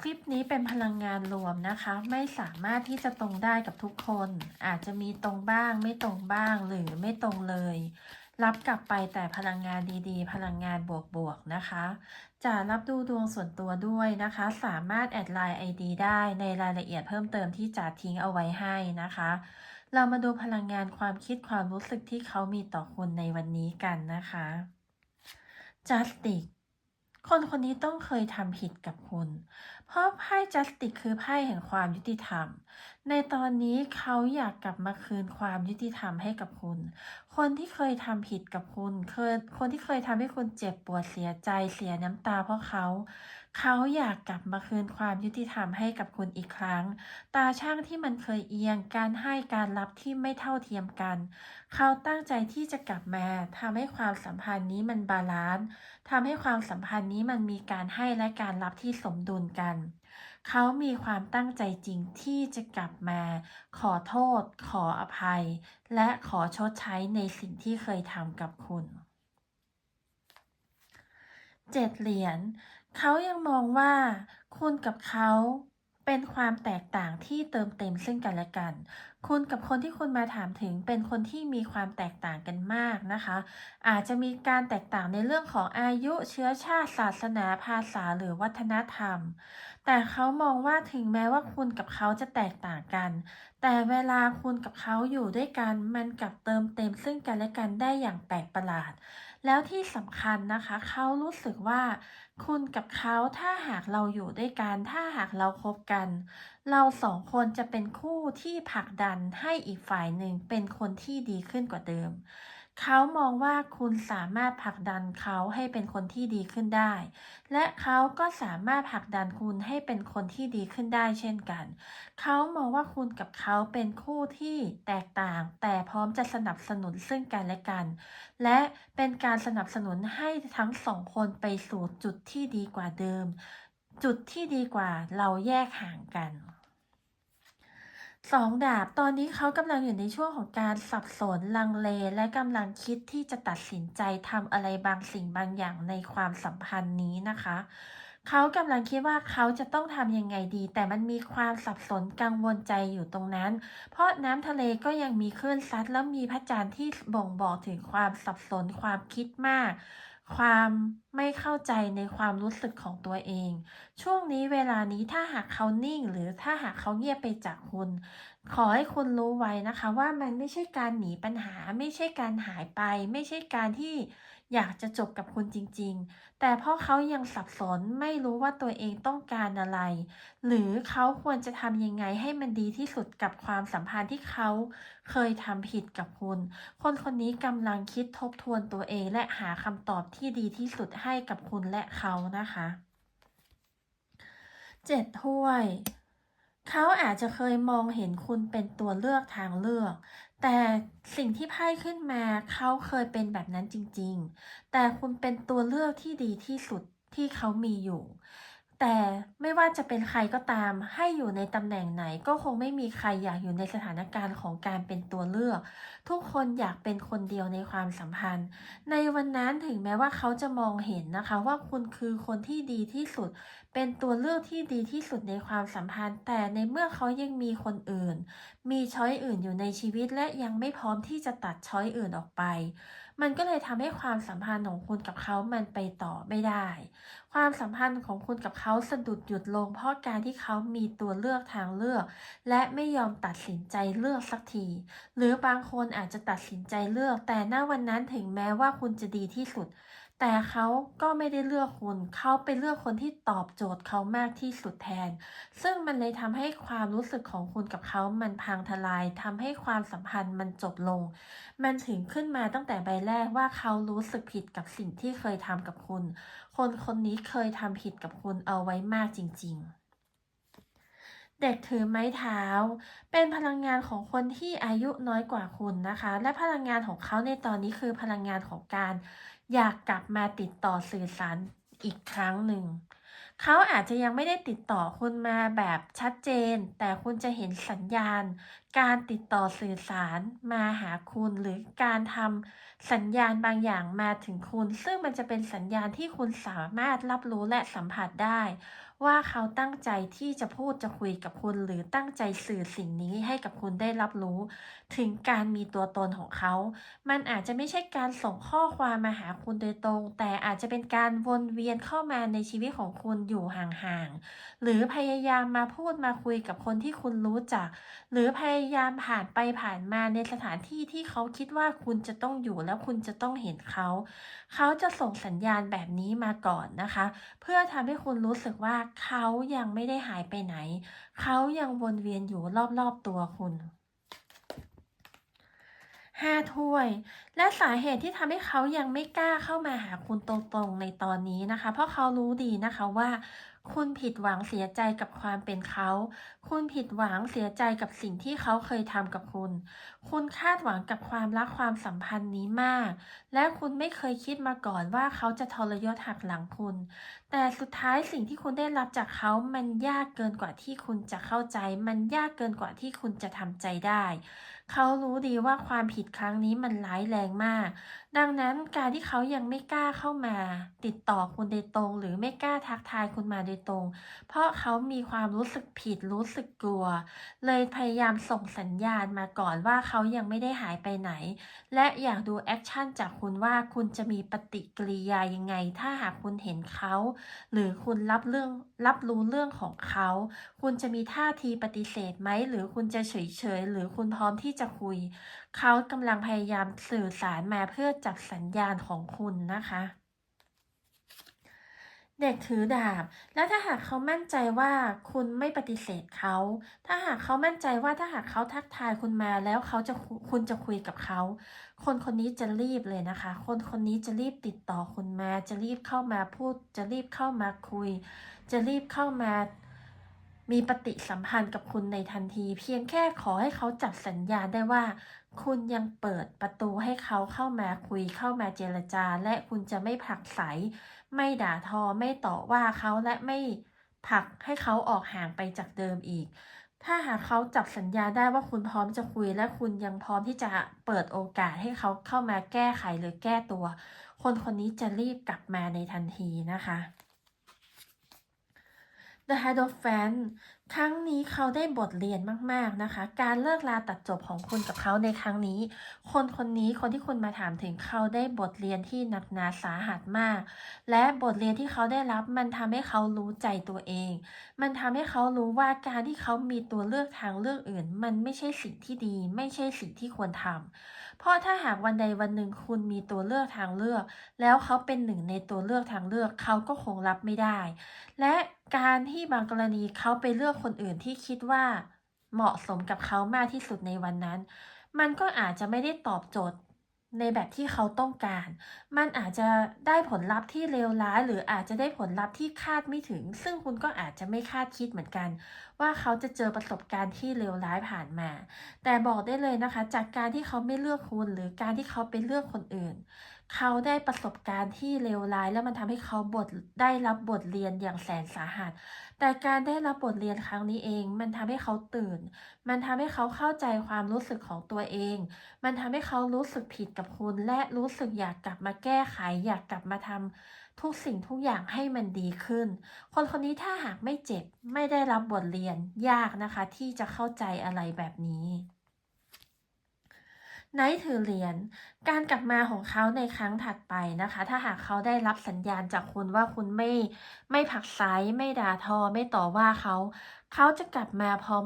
คลิปนี้เป็นพลังงานรวมนะคะ ไม่สามารถที่จะตรงได้กับทุกคน อาจจะมีตรงบ้าง ไม่ตรงบ้างหรือไม่ตรงเลย รับกลับไปแต่พลังงานดีๆ พลังงานบวกๆนะคะ จะรับดูดวงส่วนตัวด้วยนะคะ สามารถแอดไลน์ ID ได้ในรายละเอียดเพิ่มเติมที่จะทิ้งเอาไว้ให้นะคะ เรามาดูพลังงานความคิดความรู้สึกที่เขามีต่อคุณในวันนี้กันนะคะ Justice คนคนนี้ต้องเคยทำผิดกับคุณ เพราะไพ่ Justice คือไพ่แห่งความยุติธรรม ในตอนนี้เขาอยากกลับมาคืนความยุติธรรมให้กับคุณ คนที่เคยทำผิดกับคุณเคยคนที่เคยทำให้คุณเจ็บปวดเสียใจเสียน้ำตาเพราะเขา เขาอยากกลับมาคืนความยุติธรรมให้กับคุณอีกครั้ง ตาช่างที่มันเคยเอียง การให้การรับที่ไม่เท่าเทียมกัน เขาตั้งใจที่จะกลับมาทำให้ความสัมพันธ์นี้มันบาลานซ์ทำให้ความสัมพันธ์นี้มันมีการให้และการรับที่สมดุลกัน เขามีความตั้งใจจริงที่จะกลับมา ขอโทษ ขออภัย และขอชดใช้ในสิ่งที่เคยทำกับคุณเจ็ดเหรียญ เขายังมองว่า คุณกับเขาเป็นความแตกต่างที่เติมเต็มซึ่งกันและกัน คุณกับคนที่คุณมาถามถึงเป็นคนที่มีความแตกต่างกันมากนะคะ อาจจะมีการแตกต่างในเรื่องของอายุเชื้อชาติศาสนาภาษาหรือวัฒนธรรม แต่เขามองว่าถึงแม้ว่าคุณกับเขาจะแตกต่างกัน แต่เวลาคุณกับเขาอยู่ด้วยกัน มันกลับเติมเต็มซึ่งกันและกันได้อย่างแปลกประหลาด แล้วที่สำคัญนะคะ เขารู้สึกว่า คุณกับเขาถ้าหากเราอยู่ด้วยกัน ถ้าหากเราคบกัน เราสองคนจะเป็นคู่ที่ผลักดันให้อีกฝ่ายหนึ่งเป็นคนที่ดีขึ้นกว่าเดิม เขามองว่าคุณสามารถผลักดันเขาให้เป็นคนที่ดีขึ้นได้ และเขาก็สามารถผลักดันคุณให้เป็นคนที่ดีขึ้นได้เช่นกัน เขามองว่าคุณกับเขาเป็นคู่ที่แตกต่าง แต่พร้อมจะสนับสนุนซึ่งกันและกัน และเป็นการสนับสนุนให้ทั้งสองคนไปสู่จุดที่ดีกว่าเดิม จุดที่ดีกว่าเราแยกห่างกัน สองดาบตอนนี้เขากำลังอยู่ในช่วงของการสับสนลังเลและกำลังคิดที่จะตัดสินใจทำอะไรบางสิ่งบางอย่างในความสัมพันธ์นี้นะคะ เขากำลังคิดว่าเขาจะต้องทำยังไงดี แต่มันมีความสับสนกังวลใจอยู่ตรงนั้น เพราะน้ำทะเลก็ยังมีคลื่นซัด แล้วมีพระจันทร์ที่บ่งบอกถึงความสับสนความคิดมาก ความไม่เข้าใจในความรู้สึกของตัวเอง ช่วงนี้เวลานี้ถ้าหากเขานิ่ง หรือถ้าหากเขาเงียบไปจากคุณ ขอให้คุณรู้ไว้นะคะ ว่ามันไม่ใช่การหนีปัญหา ไม่ใช่การหายไป ไม่ใช่การที่ อยากจะจบกับคุณจริงๆ แต่เพราะเขายังสับสนไม่รู้ว่าตัวเองต้องการอะไร หรือเขาควรจะทำยังไงให้มันดีที่สุดกับความสัมพันธ์ที่เขาเคยทำผิดกับคุณ คนคนนี้กำลังคิดทบทวนตัวเองและหาคำตอบที่ดีที่สุดให้กับคุณและเขานะคะ เจ็ดถ้วย เขาอาจจะเคยมองเห็นคุณเป็นตัวเลือกทางเลือก แต่สิ่งที่ไพ่ขึ้นมาเขาเคยเป็นแบบนั้นจริง ๆ แต่คุณเป็นตัวเลือกที่ดีที่สุดที่เขามีอยู่ แต่ไม่ว่าจะเป็นใครก็ตาม ให้อยู่ในตำแหน่งไหนก็คงไม่มีใครอยากอยู่ในสถานการณ์ของการเป็นตัวเลือก ทุกคนอยากเป็นคนเดียวในความสัมพันธ์ ในวันนั้นถึงแม้ว่าเขาจะมองเห็นนะคะ ว่าคุณคือคนที่ดีที่สุด เป็นตัวเลือกที่ดีที่สุดในความสัมพันธ์ แต่ในเมื่อเขายังมีคนอื่น มีช้อยอื่นอยู่ในชีวิตและยังไม่พร้อมที่จะตัดช้อยอื่นออกไป มันก็เลยทำให้ความสัมพันธ์ของคุณกับเขามันไปต่อไม่ได้ ความสัมพันธ์ของคุณกับเขาสะดุดหยุดลง เพราะการที่เขามีตัวเลือกทางเลือก และไม่ยอมตัดสินใจเลือกสักที หรือบางคนอาจจะตัดสินใจเลือก แต่ณวันนั้นถึงแม้ว่าคุณจะดีที่สุด แต่เขาก็ไม่ได้เลือกคุณ เขาไปเลือกคนที่ตอบโจทย์เขามากที่สุดแทน ซึ่งมันเลยทำให้ความรู้สึกของคุณกับเขามันพังทลายทำให้ความสัมพันธ์มันจบลง มันถึงขึ้นมาตั้งแต่ใบแรกว่าเขารู้สึกผิดกับสิ่งที่เคยทำกับคุณ คนคนนี้เคยทำผิดกับคุณเอาไว้มากจริง ๆเด็กถือไม้เท้า เป็นพลังงานของคนที่อายุน้อยกว่าคุณนะคะ และพลังงานของเขาในตอนนี้คือพลังงานของการ อยากกลับมาติดต่อสื่อสารอีกครั้งหนึ่ง เขาอาจจะยังไม่ได้ติดต่อคุณมาแบบชัดเจน แต่คุณจะเห็นสัญญาณ การติดต่อสื่อสารมาหาคุณหรือการทำสัญญาณบางอย่างมาถึงคุณ ซึ่งมันจะเป็นสัญญาณที่คุณสามารถรับรู้และสัมผัสได้ ว่าเขาตั้งใจที่จะพูดจะคุยกับคุณ หรือตั้งใจสื่อสิ่งนี้ให้กับคุณได้รับรู้ ถึงการมีตัวตนของเขา มันอาจจะไม่ใช่การส่งข้อความมาหาคุณโดยตรง แต่อาจจะเป็นการวนเวียนเข้ามาในชีวิตของคุณอยู่ห่างๆ หรือพยายามมาพูดมาคุยกับคนที่คุณรู้จัก หรือพยายามผ่านไปผ่านมาในสถานที่ที่เขาคิดว่าคุณจะต้องอยู่แล้วคุณจะต้องเห็นเขา เขาจะส่งสัญญาณแบบนี้มาก่อนนะคะ เพื่อทำให้คุณรู้สึกว่าเขายังไม่ได้หายไปไหน เขายังวนเวียนอยู่รอบๆตัวคุณ ห้าถ้วย และสาเหตุที่ทำให้เขายังไม่กล้าเข้ามาหาคุณตรงๆในตอนนี้นะคะ เพราะเขารู้ดีนะคะว่า คุณผิดหวังเสียใจกับความเป็นเขา คุณผิดหวังเสียใจกับสิ่งที่เขาเคยทำกับคุณ คุณคาดหวังกับความรักความสัมพันธ์นี้มาก และคุณไม่เคยคิดมาก่อนว่าเขาจะทรยศหักหลังคุณ แต่สุดท้ายสิ่งที่คุณได้รับจากเขา มันยากเกินกว่าที่คุณจะเข้าใจ มันยากเกินกว่าที่คุณจะทำใจได้ เขารู้ดีว่าความผิดครั้งนี้มันร้ายแรงมากดังนั้นการที่เขายังไม่กล้าเข้ามา ติดต่อคุณโดยตรง หรือไม่กล้าทักทายคุณมาโดยตรง เพราะเขามีความรู้สึกผิดรู้สึกกลัว เลยพยายามส่งสัญญาณมาก่อนว่าเขายังไม่ได้หายไปไหน และอยากดูแอคชั่นจากคุณว่าคุณจะมีปฏิกิริยายังไง ถ้าหากคุณเห็นเขา หรือคุณรับเรื่องรับรู้เรื่องของเขา คุณจะมีท่าทีปฏิเสธไหมหรือคุณจะเฉยๆหรือคุณพร้อมที่จะคุย เขากำลังพยายามสื่อสารมาเพื่อจบสัญญาณของคุณนะคะ เด็กถือดาบ และถ้าหากเขามั่นใจว่าคุณไม่ปฏิเสธเขา ถ้าหากเขามั่นใจว่าถ้าหากเขาทักทายคุณมาแล้วเขาจะคุคุณจะคุยกับเขา คนคนนี้จะรีบเลยนะคะ คนคนนี้จะรีบติดต่อคุณมา จะรีบเข้ามาพูด จะรีบเข้ามาคุย จะรีบเข้ามา มีปฏิสัมพันธ์กับคุณในทันที เพียงแค่ขอให้เขาจับสัญญาได้ว่า คุณยังเปิดประตูให้เขาเข้ามาคุยเข้ามาเจรจา และคุณจะไม่ผลักไส ไม่ด่าทอไม่ต่อว่าเขาและไม่ผลักให้เขาออกห่างไปจากเดิมอีก ถ้าหากเขาจับสัญญาได้ว่าคุณพร้อมจะคุย และคุณยังพร้อมที่จะเปิดโอกาสให้เขาเข้ามาแก้ไขหรือแก้ตัว คนคนนี้จะรีบกลับมาในทันทีนะคะ The Hierophant ครั้งนี้เขาได้บทเรียนมากๆนะคะ การเลิกลาตัดจบของคุณกับเขาในครั้งนี้ คนคนนี้คนที่คุณมาถามถึงเขาได้บทเรียนที่หนักหนาสาหัสมาก และบทเรียนที่เขาได้รับมันทำให้เขารู้ใจตัวเอง มันทำให้เขารู้ว่าการที่เขามีตัวเลือกทางเลือกอื่น มันไม่ใช่สิ่งที่ดี ไม่ใช่สิ่งที่ควรทำเพราะถ้าหากวันใดวันหนึ่งคุณมีตัวเลือกทางเลือก แล้วเขาเป็นหนึ่งในตัวเลือกทางเลือก เขาก็คงรับไม่ได้ และ การที่บางกรณีเขาไปเลือกคนอื่นที่คิดว่าเหมาะสมกับเขามากที่สุดในวันนั้น มันก็อาจจะไม่ได้ตอบโจทย์ในแบบที่เขาต้องการ มันอาจจะได้ผลลัพธ์ที่เลวร้าย หรืออาจจะได้ผลลัพธ์ที่คาดไม่ถึง ซึ่งคุณก็อาจจะไม่คาดคิดเหมือนกัน ว่าเขาจะเจอประสบการณ์ที่เลวร้ายผ่านมา แต่บอกได้เลยนะคะ จากการที่เขาไม่เลือกคุณ หรือการที่เขาไปเลือกคนอื่น เขาได้ประสบการณ์ที่เลวร้าย แล้วมันทำให้เขาบทได้รับบทเรียนอย่างแสนสาหัส แต่การได้รับบทเรียนครั้งนี้เอง มันทำให้เขาตื่น มันทำให้เขาเข้าใจความรู้สึกของตัวเอง มันทำให้เขารู้สึกผิดกับคุณ และรู้สึกอยากกลับมาแก้ไข อยากกลับมาทำ ทุกสิ่งทุกอย่างให้มันดีขึ้น คนคนนี้ถ้าหากไม่เจ็บไม่ได้รับบทเรียนยากนะคะ ที่จะเข้าใจอะไรแบบนี้ไนท์ถือเหรียญ การกลับมาของเขาในครั้งถัดไปนะคะ ถ้าหากเขาได้รับสัญญาณจากคุณว่าคุณไม่ไม่ผักไสไม่ด่าทอ ไม่ต่อว่าเขา เขาจะกลับมาพร้อม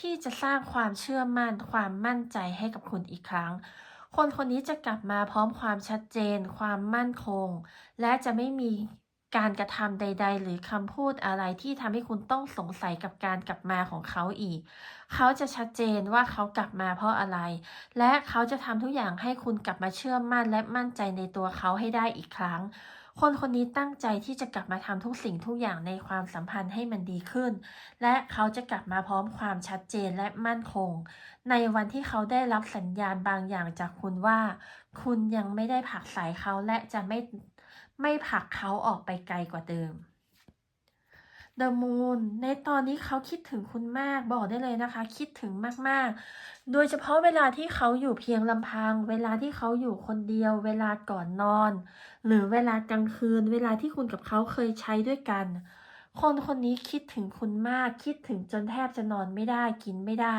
ที่จะสร้างความเชื่อมั่น ความมั่นใจให้กับคุณอีกครั้ง คนคนนี้จะกลับมาพร้อมความชัดเจน ความมั่นคง และจะไม่มีการกระทำใด ๆ หรือคำพูดอะไรที่ทำให้คุณต้องสงสัยกับการกลับมาของเขาอีก เขาจะชัดเจนว่าเขากลับมาเพราะอะไร และเขาจะทำทุกอย่างให้คุณกลับมาเชื่อมั่นและมั่นใจในตัวเขาให้ได้อีกครั้ง คนคนนี้ตั้งใจที่จะกลับมาทำทุกสิ่งทุกอย่างในความสัมพันธ์ให้มันดีขึ้น และเขาจะกลับมาพร้อมความชัดเจนและมั่นคง ในวันที่เขาได้รับสัญญาณบางอย่างจากคุณว่า คุณยังไม่ได้ผลักสายเขาและจะไม่ไม่ผลักเขาออกไปไกลกว่าเดิม The Moon ในตอนนี้เขาคิดถึงคุณมากบอกได้เลยนะคะ คิดถึงมากๆ โดยเฉพาะเวลาที่เขาอยู่เพียงลำพัง เวลาที่เขาอยู่คนเดียว เวลาก่อนนอน หรือเวลากลางคืน เวลาที่คุณกับเขาเคยใช้ด้วยกัน คนคนนี้คิดถึงคุณมาก คิดถึงจนแทบจะนอนไม่ได้กินไม่ได้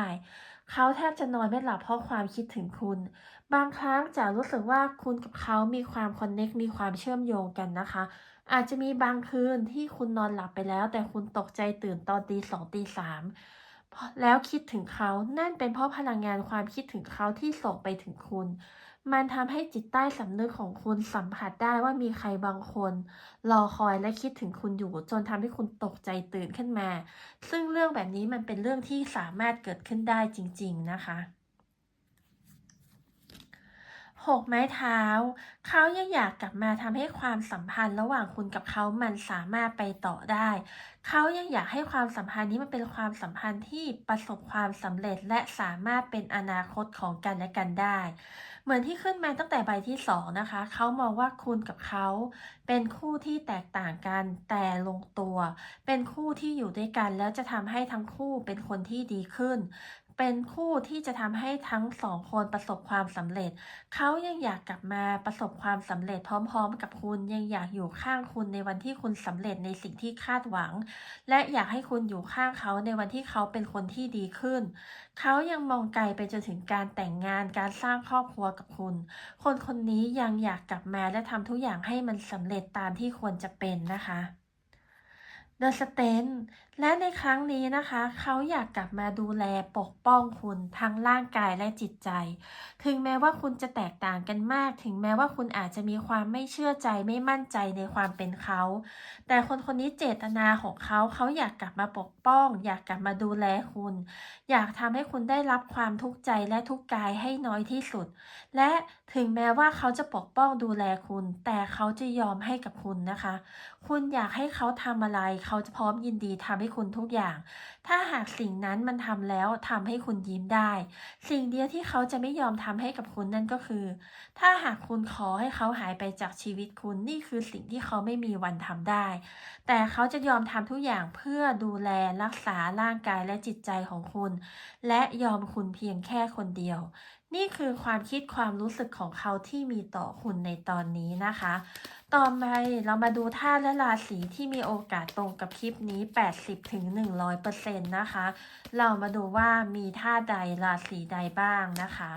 เขาแทบจะนอนไม่หลับเพราะความคิดถึงคุณ บางครั้งจะรู้สึกว่าคุณกับเขามีความคอนเน็กมีความเชื่อมโยงกันนะคะ อาจจะมีบางคืนที่คุณนอนหลับไปแล้ว แต่คุณตกใจตื่นตอนตีสองตีสามแล้วคิดถึงเขา นั่นเป็นเพราะพลังงานความคิดถึงเขาที่ส่งไปถึงคุณ มันทำให้จิตใต้สำนึกของคุณสัมผัสได้ว่ามีใครบางคน รอคอยและคิดถึงคุณอยู่ จนทำให้คุณตกใจตื่นขึ้นมา ซึ่งเรื่องแบบนี้มันเป็นเรื่องที่สามารถเกิดขึ้นได้จริง ๆ นะคะ หกไม้เท้า เขายังอยากกลับมาทำให้ความสัมพันธ์ระหว่างคุณกับเขามันสามารถไปต่อได้ เขายังอยากให้ความสัมพันธ์นี้มันเป็นความสัมพันธ์ที่ประสบความสำเร็จและสามารถเป็นอนาคตของกันและกันได้ เหมือนที่ขึ้นมาตั้งแต่ใบที่สองนะคะ เขามองว่าคุณกับเขา เป็นคู่ที่แตกต่างกันแต่ลงตัว เป็นคู่ที่อยู่ด้วยกันแล้วจะทำให้ทั้งคู่เป็นคนที่ดีขึ้น เป็นคู่ที่จะทำให้ทั้งสองคนประสบความสำเร็จ เขายังอยากกลับมาประสบความสำเร็จพร้อม ๆ กับคุณยังอยากอยู่ข้างคุณในวันที่คุณสำเร็จในสิ่งที่คาดหวัง และอยากให้คุณอยู่ข้างเขาในวันที่เขาเป็นคนที่ดีขึ้น เขายังมองไกลไปจนถึงการแต่งงานการสร้างครอบครัวกับคุณ คนคนนี้ยังอยากกลับมาและทำทุกอย่างให้มันสำเร็จตามที่ควรจะเป็นนะคะ The s t a n และในครั้งนี้นะคะ เขาอยากกลับมาดูแลปกป้องคุณทั้งร่างกายและจิตใจ ถึงแม้ว่าคุณจะแตกต่างกันมาก ถึงแม้ว่าคุณอาจจะมีความไม่เชื่อใจไม่มั่นใจในความเป็นเขา แต่คนคนนี้เจตนาของเขาเขาอยากกลับมาปกป้อง อยากกลับมาดูแลคุณ อยากทำให้คุณได้รับความทุกข์ใจและทุกข์กายให้น้อยที่สุด และถึงแม้ว่าเขาจะปกป้องดูแลคุณ แต่เขาจะยอมให้กับคุณนะคะ คุณอยากให้เขาทำอะไร เขาจะพร้อมยินดีทำให้คุณทุกอย่าง ถ้าหากสิ่งนั้นมันทำแล้วทำให้คุณยิ้มได้ สิ่งเดียวที่เขาจะไม่ยอมทำให้กับคุณนั่นก็คือ ถ้าหากคุณขอให้เขาหายไปจากชีวิตคุณนี่คือสิ่งที่เขาไม่มีวันทำได้ แต่เขาจะยอมทำทุกอย่างเพื่อดูแลรักษาร่างกายและจิตใจของคุณ และยอมคุณเพียงแค่คนเดียวนี่คือความคิดความรู้สึกของเขาที่มีต่อคุณในตอนนี้นะคะ ต่อไปเรามาดูธาตุและราศีที่มีโอกาสตรงกับคลิปนี้ 80ถึง100%นะคะ เรามาดูว่ามีธาตุใดราศีใดบ้างนะคะ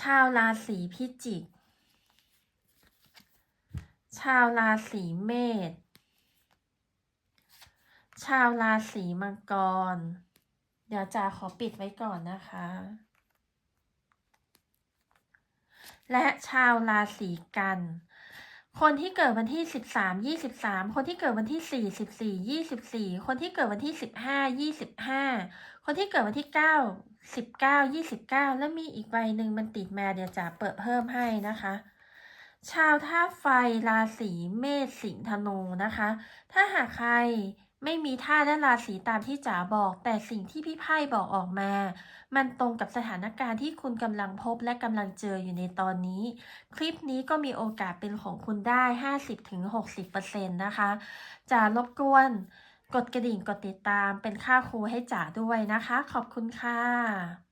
ชาวราศีพิจิก ชาวราศีเมษ ชาวราศีมังกร เดี๋ยวจ๋าขอปิดไว้ก่อนนะคะ และชาวราศีกัน คนที่เกิดวันที่ 13 23 คนที่เกิดวันที่ 4 14 24 คนที่เกิดวันที่ 15 25 คนที่เกิดวันที่ 9 19 29 และมีอีกใบหนึ่งมันติดมาเดี๋ยวจะเปิดเพิ่มให้นะคะชาวธาไฟราศีเมษสิงห์ธนูนะคะ ถ้าหากใคร ไม่มีท่าและราศีตามที่จ๋าบอก แต่สิ่งที่พี่ไพ่บอกออกมา มันตรงกับสถานการณ์ที่คุณกำลังพบและกำลังเจออยู่ในตอนนี้ คลิปนี้ก็มีโอกาสเป็นของคุณได้ 50-60%นะคะจ๋ารบกวน กดกระดิ่งกดติดตามเป็นค่าครูให้จ๋าด้วยนะคะ ขอบคุณค่ะ